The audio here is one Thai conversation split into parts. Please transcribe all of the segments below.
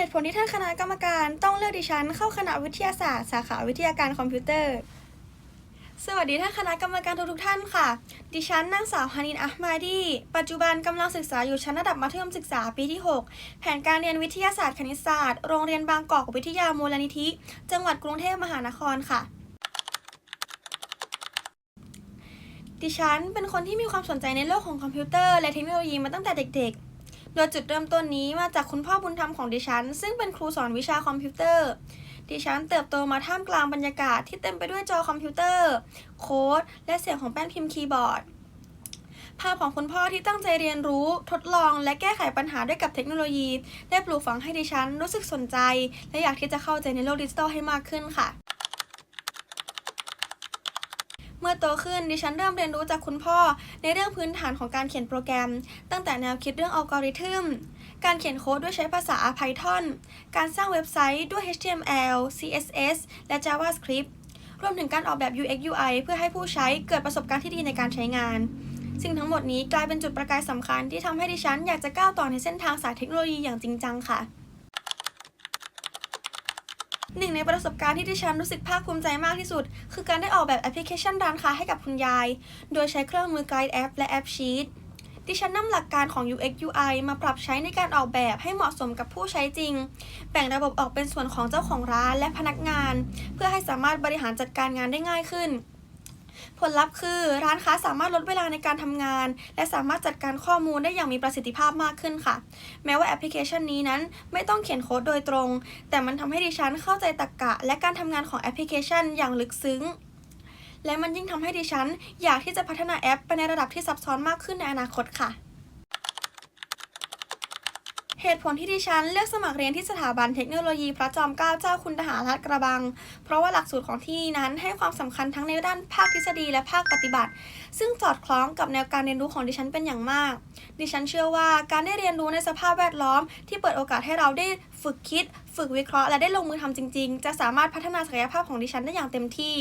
เหตุผลที่ท่านคณะกรรมการต้องเลือกดิฉันเข้าคณะวิทยาศาสตร์ สาขาวิทยาการคอมพิวเตอร์ สวัสดีท่านคณะกรรมการทุกๆท่านค่ะ ดิฉันนางสาวฮานินอัฮมาดี ปัจจุบันกำลังศึกษาอยู่ชั้นระดับมัธยมศึกษาปีที่ 6 แผนการเรียนวิทยาศาสตร์คณิตศาสตร์ โรงเรียนบางกอกวิทยามูลนิธิ จังหวัดกรุงเทพมหานครค่ะดิฉันเป็นคนที่มีความสนใจในโลกของคอมพิวเตอร์และเทคโนโลยีมาตั้งแต่เด็กๆ ดยจุดเริ่มต้นนี้มาจากคุณพ่อบุญธรรมของดิฉัน ซึ่งเป็นครูสอนวิชาคอมพิวเตอร์ ดิฉันเติบโตมาท่ามกลางบรรยากาศที่เต็มไปด้วยจอคอมพิวเตอร์ โค้ด และเสียงของแป้นพิมพ์คีย์บอร์ด ภาพของคุณพ่อที่ตั้งใจเรียนรู้ ทดลอง และแก้ไขปัญหาด้วยกับเทคโนโลยี ได้ปลูกฝังให้ดิฉันรู้สึกสนใจ และอยากที่จะเข้าใจในโลกดิจิทัลให้มากขึ้นค่ะ เมื่อโตขึ้นดิฉันเริ่มเรียนรู้จากคุณพ่อ ในเรื่องพื้นฐานของการเขียนโปรแกรม ตั้งแต่แนวคิดเรื่องอัลกอริทึม การเขียนโค้ดด้วยใช้ภาษา Python การสร้างเว็บไซต์ด้วย HTML CSS และ JavaScript รวมถึงการออกแบบ UX UI เพื่อให้ผู้ใช้เกิดประสบการณ์ที่ดีในการใช้งาน สิ่งทั้งหมดนี้กลายเป็นจุดประกายสำคัญที่ทำให้ดิฉันอยากจะก้าวต่อในเส้นทางสายเทคโนโลยีอย่างจริงจังค่ะ หนึ่งในประสบการณ์ที่ดิฉันรู้สึกภาคภูมิใจมากที่สุด คือการได้ออกแบบแอปพลิเคชันร้านค้าให้กับคุณยาย โดยใช้เครื่องมือ Guide App และแอป Sheet ดิฉันนำหลักการของ UX UI มาปรับใช้ในการออกแบบให้เหมาะสมกับผู้ใช้จริง แบ่งระบบออกเป็นส่วนของเจ้าของร้านและพนักงาน เพื่อให้สามารถบริหารจัดการงานได้ง่ายขึ้น ผลลัพธ์คือร้านค้าสามารถลดเวลาในการทำงาน และสามารถจัดการข้อมูลได้อย่างมีประสิทธิภาพมากขึ้นค่ะ แม้ว่าแอปพลิเคชันนี้นั้นไม่ต้องเขียนโค้ดโดยตรง แต่มันทำให้ดิฉันเข้าใจตรรกกะ และการทำงานของแอปพลิเคชันอย่างลึกซึ้ง และมันยิ่งทำให้ดิฉัน อยากที่จะพัฒนาแอปไปในระดับที่ซับซ้อนมากขึ้นในอนาคตค่ะ เหตุผลที่ดิฉันเลือกสมัครเรียนที่สถาบันเทคโนโลยีพระจอมเกล้าเจ้าคุณทหารราชกระบัง เพราะว่าหลักสูตรของที่นี่นั้นให้ความสำคัญทั้งในด้านภาคทฤษฎีและภาคปฏิบัติ ซึ่งสอดคล้องกับแนวการเรียนรู้ของดิฉันเป็นอย่างมาก ดิฉันเชื่อว่าการได้เรียนรู้ในสภาพแวดล้อม ที่เปิดโอกาสให้เราได้ฝึกคิด ฝึกวิเคราะห์และได้ลงมือทำจริง ๆ จะสามารถพัฒนาศักยภาพของดิฉันได้อย่างเต็มที่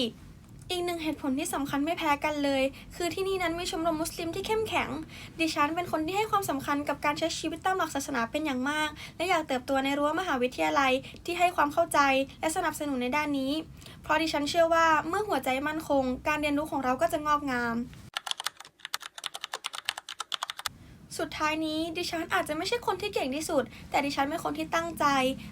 อีกหนึ่งเหตุผลที่สำคัญไม่แพ้กันเลย คือที่นี่นั้นมีชมรมมุสลิมที่เข้มแข็ง ดิฉันเป็นคนที่ให้ความสำคัญกับการใช้ชีวิตตามหลักศาสนาเป็นอย่างมาก และอยากเติบโตในรั้วมหาวิทยาลัยที่ให้ความเข้าใจและสนับสนุนในด้านนี้ เพราะดิฉันเชื่อว่าเมื่อหัวใจมั่นคง การเรียนรู้ของเราก็จะงอกงาม สุดท้ายนี้ดิฉันอาจจะไม่ใช่คนที่เก่งที่สุด แต่ดิฉันเป็นคนที่ตั้งใจ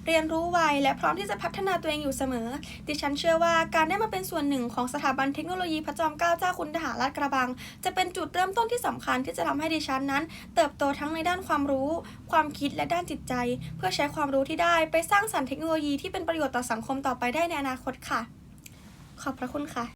เรียนรู้ไวและพร้อมที่จะพัฒนาตัวเองอยู่เสมอ ดิฉันเชื่อว่าการได้มาเป็นส่วนหนึ่งของสถาบันเทคโนโลยีพระจอมเกล้าเจ้าคุณทหารลาดกระบัง จะเป็นจุดเริ่มต้นที่สำคัญที่จะทำให้ดิฉันนั้น เติบโตทั้งในด้านความรู้ ความคิดและด้านจิตใจ เพื่อใช้ความรู้ที่ได้ไปสร้างสรรค์เทคโนโลยีที่เป็นประโยชน์ต่อสังคมต่อไปได้ในอนาคตค่ะ ขอบพระคุณค่ะ